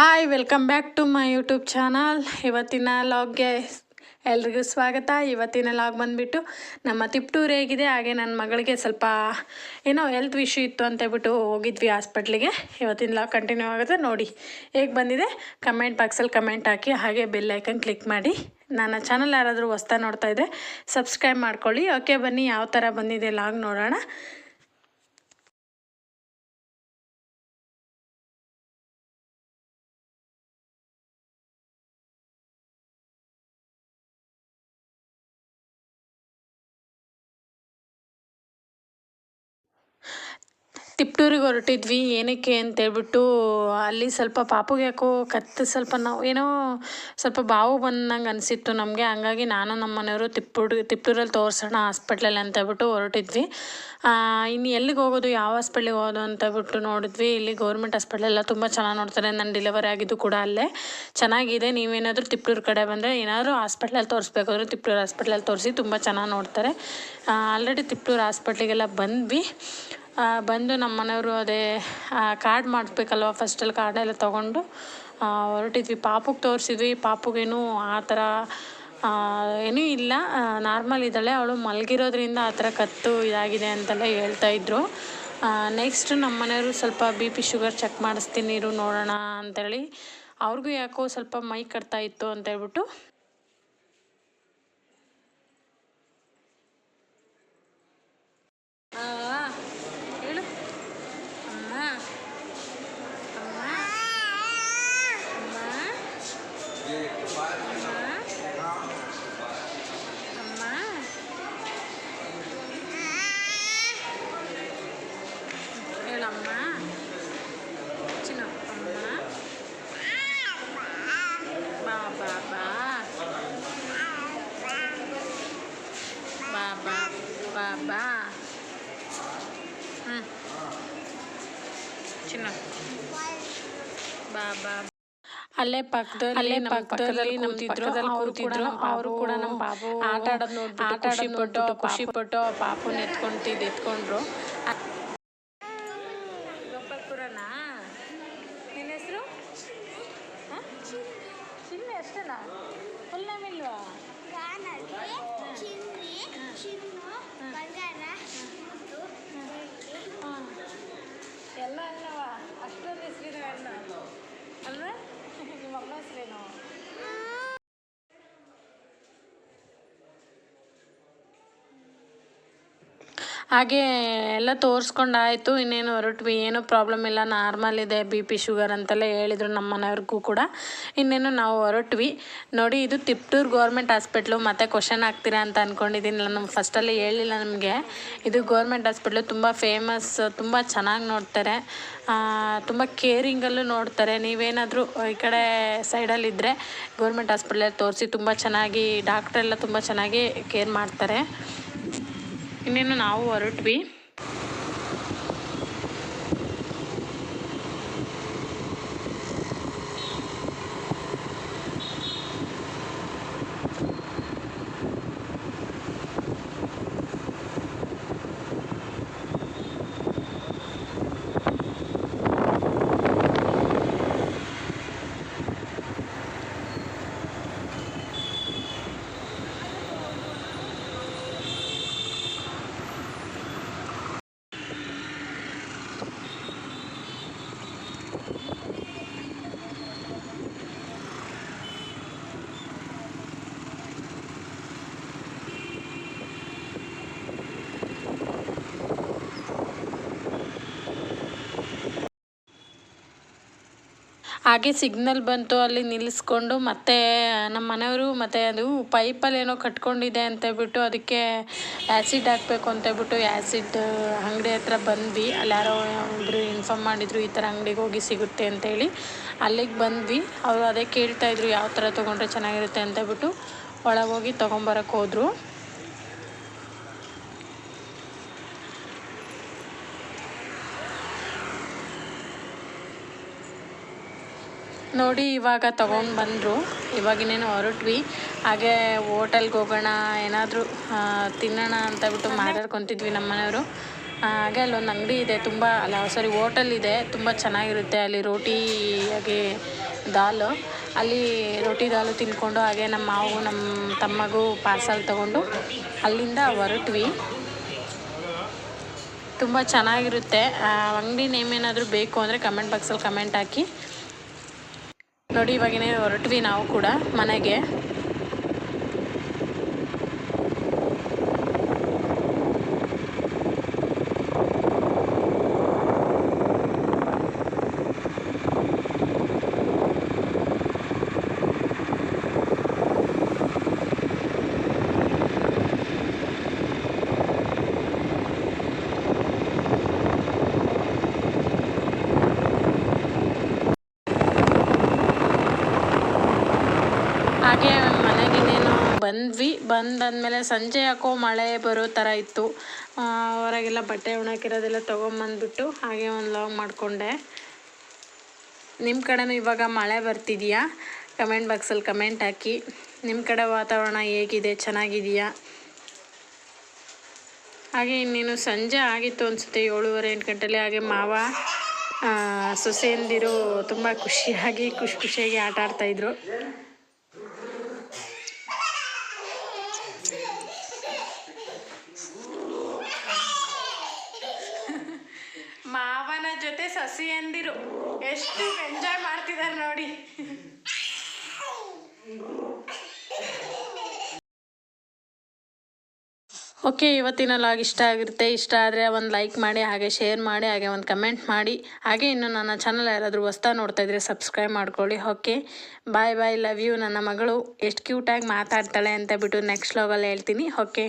Hi welcome back to my YouTube channel ಇವತ್ತಿನ ಲಾಗ್ಗೆ ಎಲ್ರಿಗೂ ಸ್ವಾಗತ. ಇವತ್ತಿನ ಲಾಗ್ ಬಂದುಬಿಟ್ಟು ನಮ್ಮ ತಿಪ್ಟೂರು ಹೇಗಿದೆ, ಹಾಗೆ ನನ್ನ ಮಗಳಿಗೆ ಸ್ವಲ್ಪ, ಏನೋ ಹೆಲ್ತ್ ಇಶ್ಯೂ ಇತ್ತು ಅಂತ ಹೇಳ್ಬಿಟ್ಟು ಹೋಗಿದ್ವಿ ಹಾಸ್ಪಿಟ್ಲಿಗೆ ಇವತ್ತಿನ ಲಾಗ್ ಕಂಟಿನ್ಯೂ ಆಗುತ್ತೆ. ನೋಡಿ, ಹೇಗೆ ಬಂದಿದೆ? ಕಮೆಂಟ್ ಬಾಕ್ಸಲ್ಲಿ ಕಮೆಂಟ್ ಹಾಕಿ, ಹಾಗೆ ಬೆಲ್ ಐಕನ್ ಕ್ಲಿಕ್ ಮಾಡಿ. ನನ್ನ ಚಾನಲ್ ಯಾರಾದರೂ ಹೊಸ್ತಾ ನೋಡ್ತಾ ಇದ್ದೆ ಸಬ್ಸ್ಕ್ರೈಬ್ ಮಾಡ್ಕೊಳ್ಳಿ. ಓಕೆ ಬನ್ನಿ, ಯಾವ ಥರ ಬಂದಿದೆ ಲಾಗ್ ನೋಡೋಣ. ತಿಪ್ಟೂರಿಗೆ ಹೊರಟಿದ್ವಿ, ಏನಕ್ಕೆ ಅಂತೇಳ್ಬಿಟ್ಟು ಅಲ್ಲಿ ಸ್ವಲ್ಪ ಪಾಪುಗೆ ಯಾಕೋ ಕತ್ತು ಸ್ವಲ್ಪ ನಾವು ಏನೋ ಸ್ವಲ್ಪ ಬಾವು ಬಂದಂಗೆ ಅನಿಸಿತ್ತು ನಮಗೆ. ಹಂಗಾಗಿ ನಾನು ನಮ್ಮ ಮನೆಯವರು ತಿಪ್ಪೂರು ತಿಪ್ಟೂರಲ್ಲಿ ತೋರಿಸೋಣ ಹಾಸ್ಪಿಟ್ಲಲ್ಲಿ ಅಂತ ಹೇಳ್ಬಿಟ್ಟು ಹೊರಟಿದ್ವಿ ಇನ್ನು ಎಲ್ಲಿಗೆ ಹೋಗೋದು, ಯಾವ ಹಾಸ್ಪಿಟ್ಲಿಗೆ ಹೋಗೋದು ಅಂತ ಹೇಳ್ಬಿಟ್ಟು ನೋಡಿದ್ವಿ. ಇಲ್ಲಿ ಗೌರ್ಮೆಂಟ್ ಹಾಸ್ಪಿಟ್ಲೆಲ್ಲ ತುಂಬ ಚೆನ್ನಾಗಿ ನೋಡ್ತಾರೆ. ನಾನು ಡೆಲಿವರಿ ಆಗಿದ್ದು ಕೂಡ ಅಲ್ಲೇ. ಚೆನ್ನಾಗಿದೆ. ನೀವೇನಾದರೂ ತಿಪ್ಟೂರು ಕಡೆ ಬಂದರೆ ಏನಾದರೂ ಹಾಸ್ಪಿಟ್ಲಲ್ಲಿ ತೋರಿಸ್ಬೇಕಾದ್ರೂ ತಿಪ್ಟೂರು ಹಾಸ್ಪಿಟ್ಲಲ್ಲಿ ತೋರಿಸಿ ತುಂಬ ಚೆನ್ನಾಗಿ ನೋಡ್ತಾರೆ. ಆಲ್ರೆಡಿ ತಿಪ್ಟೂರು ಹಾಸ್ಪಿಟ್ಲಿಗೆಲ್ಲ ಬಂದ್ವಿ. ಬಂದು ನಮ್ಮ ಮನೆಯವರು ಅದೇ ಕಾರ್ಡ್ ಮಾಡಿಸ್ಬೇಕಲ್ವ ಫಸ್ಟಲ್ಲಿ ಕಾರ್ಡೆಲ್ಲ ತೊಗೊಂಡು ಹೊರಟಿದ್ವಿ. ಪಾಪುಗೆ ತೋರಿಸಿದ್ವಿ. ಪಾಪುಗೇನು ಆ ಥರ ಏನೂ ಇಲ್ಲ. ನಾರ್ಮಲ್ ಇದ್ದಾಳೆ. ಅವಳು ಮಲಗಿರೋದ್ರಿಂದ ಆ ಥರ ಕತ್ತು ಇದಾಗಿದೆ ಅಂತೆಲ್ಲ ಹೇಳ್ತಾಯಿದ್ರು ನೆಕ್ಸ್ಟ್ ನಮ್ಮ ಮನೆಯವರು ಸ್ವಲ್ಪ ಬಿ ಪಿ ಶುಗರ್ ಚೆಕ್ ಮಾಡಿಸ್ತೀನಿ, ಇರು ನೋಡೋಣ ಅಂತೇಳಿ. ಅವ್ರಿಗೂ ಯಾಕೋ ಸ್ವಲ್ಪ ಮೈ ಕಟ್ತಾ ಇತ್ತು ಅಂತ ಹೇಳ್ಬಿಟ್ಟು ಹೇಳು ಅಮ್ಮ ಅಮ್ಮ ಅಮ್ಮ ಅಮ್ಮ ಹೇಳಮ್ಮ ಚಿನ್ನ ಅಮ್ಮ ಬಾ ಬಾ ಬಾ ಬಾ ಬಾ ಬಾ ಬಾ ಹ್ಞೂ ಚಿನ್ನ ಬಾ ಬಾ ಅಲ್ಲೇ ಪಕ್ಕದಲ್ಲಿ ಅಲ್ಲೇ ಪಕ್ಕದಲ್ಲಿ ನಮ್ಮ ಪಕ್ಕದಲ್ಲಿ ಕೂತಿದ್ರು ಅವರು ಕೂಡ ನಮ್ಮ ಬಾಬು ಆಟ ಆಡೋದು ನೋಡ್ಬಿಟ್ಟು ಆಟ ಖುಷಿ ಪಟ್ಟು ಖುಷಿ ಪಟ್ಟು ಪಾಪುನ ಎತ್ಕೊಂತಿದ್ದು ಎತ್ಕೊಂಡ್ರು. ಹಾಗೆ ಎಲ್ಲ ತೋರಿಸ್ಕೊಂಡಾಯಿತು, ಇನ್ನೇನು ಹೊರಟ್ವಿ, ಏನೂ ಪ್ರಾಬ್ಲಮ್ ಇಲ್ಲ ನಾರ್ಮಲ್ ಇದೆ ಬಿ ಪಿ ಶುಗರ್ ಅಂತೆಲ್ಲ ಹೇಳಿದರು ನಮ್ಮ ಮನೆಯವ್ರಿಗೂ ಕೂಡ. ಇನ್ನೇನು ನಾವು ಹೊರಟ್ವಿ. ನೋಡಿ, ಇದು ತಿಪ್ಟೂರು ಗೌರ್ಮೆಂಟ್ ಹಾಸ್ಪಿಟ್ಲು ಮತ್ತೆ ಕ್ವಶನ್ ಆಗ್ತೀರಾ ಅಂತ ಅಂದ್ಕೊಂಡಿದ್ದೀನಿ ನಾನು ಫಸ್ಟಲ್ಲಿ ಹೇಳಿಲ್ಲ ನಮಗೆ. ಇದು ಗೌರ್ಮೆಂಟ್ ಹಾಸ್ಪಿಟ್ಲು ತುಂಬ ಫೇಮಸ್ ತುಂಬ ಚೆನ್ನಾಗಿ ನೋಡ್ತಾರೆ. ತುಂಬ ಕೇರಿಂಗಲ್ಲೂ ನೋಡ್ತಾರೆ. ನೀವೇನಾದರೂ ಈ ಕಡೆ ಸೈಡಲ್ಲಿದ್ದರೆ ಗೌರ್ಮೆಂಟ್ ಹಾಸ್ಪಿಟ್ಲಲ್ಲಿ ತೋರಿಸಿ, ತುಂಬ ಚೆನ್ನಾಗಿ ಡಾಕ್ಟ್ರೆಲ್ಲ ತುಂಬ ಚೆನ್ನಾಗಿ ಕೇರ್ ಮಾಡ್ತಾರೆ. ಇನ್ನೇನು ನಾವು ಹೊರಟ್ವಿ. ಹಾಗೆ ಸಿಗ್ನಲ್ ಬಂತು, ಅಲ್ಲಿ ನಿಲ್ಲಿಸ್ಕೊಂಡು ಮತ್ತೆ ನಮ್ಮ ಮನೆಯವರು ಮತ್ತು ಅದು ಪೈಪಲ್ಲಿ ಏನೋ ಕಟ್ಕೊಂಡಿದೆ ಅಂತೇಳ್ಬಿಟ್ಟು ಅದಕ್ಕೆ ಆ್ಯಸಿಡ್ ಹಾಕಬೇಕು ಅಂತೇಳ್ಬಿಟ್ಟು ಆ್ಯಸಿಡ್ ಅಂಗಡಿ ಹತ್ರ ಬಂದ್ವಿ. ಅಲ್ಲಿ ಯಾರೋ ಒಬ್ಬರು ಇನ್ಫಾರ್ಮ್ ಮಾಡಿದರು, ಈ ಥರ ಅಂಗಡಿಗೆ ಹೋಗಿ ಸಿಗುತ್ತೆ ಅಂತೇಳಿ. ಅಲ್ಲಿಗೆ ಬಂದ್ವಿ. ಅವರು ಅದೇ ಕೇಳ್ತಾಯಿದ್ರು ಯಾವ ಥರ ತೊಗೊಂಡ್ರೆ ಚೆನ್ನಾಗಿರುತ್ತೆ ಅಂತೇಳ್ಬಿಟ್ಟು ಒಳಗೆ ಹೋಗಿ ತೊಗೊಂಬರಕ್ಕೆ ಹೋದರು. ನೋಡಿ ಇವಾಗ ತಗೊಂಡು ಬಂದರು. ಇವಾಗಿನೇನೋ ಹೊರಟ್ವಿ. ಹಾಗೆ ಹೋಟೆಲ್ಗೆ ಹೋಗೋಣ ಏನಾದರೂ ತಿನ್ನೋಣ ಅಂತ ಬಿಟ್ಟು ಮಾತಾಡ್ಕೊತಿದ್ವಿ ನಮ್ಮ ಮನೆಯವರು. ಹಾಗೆ ಅಲ್ಲೊಂದು ಅಂಗಡಿ ಇದೆ ತುಂಬ ಅಲ್ಲ ಸಾರಿ ಹೋಟೆಲ್ ಇದೆ ತುಂಬ ಚೆನ್ನಾಗಿರುತ್ತೆ. ಅಲ್ಲಿ ರೋಟಿ ಹಾಗೆ ದಾಲು. ಅಲ್ಲಿ ರೋಟಿ ದಾಲು ತಿನ್ಕೊಂಡು ಹಾಗೆ ನಮ್ಮ ಮಾವು ನಮ್ಮ ತಮ್ಮಗೂ ಪಾರ್ಸಲ್ ತೊಗೊಂಡು ಅಲ್ಲಿಂದ ಹೊರಟ್ವಿ. ತುಂಬ ಚೆನ್ನಾಗಿರುತ್ತೆ. ಅಂಗಡಿ ನೇಮ್ ಏನಾದರೂ ಬೇಕು ಅಂದರೆ ಕಮೆಂಟ್ ಬಾಕ್ಸಲ್ಲಿ ಕಮೆಂಟ್ ಹಾಕಿ. ನೋಡಿ ಇವಾಗಿನೇ ಹೊರಟ್ವಿ ನಾವು ಕೂಡ ಮನೆಗೆ. ಹಾಗೆ ಮನೆಗಿನ್ನೇನು ಬಂದ್ವಿ. ಬಂದಾದ್ಮೇಲೆ ಸಂಜೆ ಯಾಕೋ ಮಳೆ ಬರೋ ಥರ ಇತ್ತು. ಹೊರಗೆಲ್ಲ ಬಟ್ಟೆ ಒಣಗಿರೋದೆಲ್ಲ ತೊಗೊಂಬಂದ್ಬಿಟ್ಟು ಹಾಗೆ ಒಂದು ಲಾಗ್ ಮಾಡಿಕೊಂಡೆ. ನಿಮ್ಮ ಕಡೆನೂ ಇವಾಗ ಮಳೆ ಬರ್ತಿದೆಯಾ? ಕಮೆಂಟ್ ಬಾಕ್ಸಲ್ಲಿ ಕಮೆಂಟ್ ಹಾಕಿ. ನಿಮ್ಮ ಕಡೆ ವಾತಾವರಣ ಹೇಗಿದೆ? ಚೆನ್ನಾಗಿದೆಯಾ? ಹಾಗೆ ಇನ್ನೇನು ಸಂಜೆ ಆಗಿತ್ತು ಅನಿಸುತ್ತೆ ಏಳುವರೆ ಎಂಟು ಗಂಟೆಲಿ. ಹಾಗೆ ಮಾವ ಸೊಸೆಯಂದಿರು ತುಂಬ ಖುಷಿಯಾಗಿ, ಖುಷಿ ಖುಷಿಯಾಗಿ ಆಟ ಆಡ್ತಾಯಿದ್ರು ಮಾವನ ಜೊತೆ ಸಸಿಯಂದಿರು ಎಷ್ಟು ಎಂಜಾಯ್ ಮಾಡ್ತಿದ್ದಾರೆ ನೋಡಿ. ಓಕೆ, ಇವತ್ತಿನ ಲಾಗ್ ಇಷ್ಟ ಆಗಿರುತ್ತೆ. ಇಷ್ಟ ಆದರೆ ಒಂದು ಲೈಕ್ ಮಾಡಿ, ಹಾಗೆ ಶೇರ್ ಮಾಡಿ, ಹಾಗೆ ಒಂದು ಕಮೆಂಟ್ ಮಾಡಿ. ಹಾಗೆ ಇನ್ನು ನನ್ನ ಚಾನಲ್ ಯಾರಾದರೂ ಹೊಸ್ತಾ ನೋಡ್ತಾ ಇದ್ರೆ ಸಬ್ಸ್ಕ್ರೈಬ್ ಮಾಡ್ಕೊಳ್ಳಿ. Okay bye bye love you ನನ್ನ ಮಗಳು ಎಷ್ಟು ಕ್ಯೂಟಾಗಿ ಮಾತಾಡ್ತಾಳೆ ಅಂತ ಬಿಟ್ಟು ನೆಕ್ಸ್ಟ್ ಲಾಗಲ್ಲಿ ಹೇಳ್ತೀನಿ. ಓಕೆ.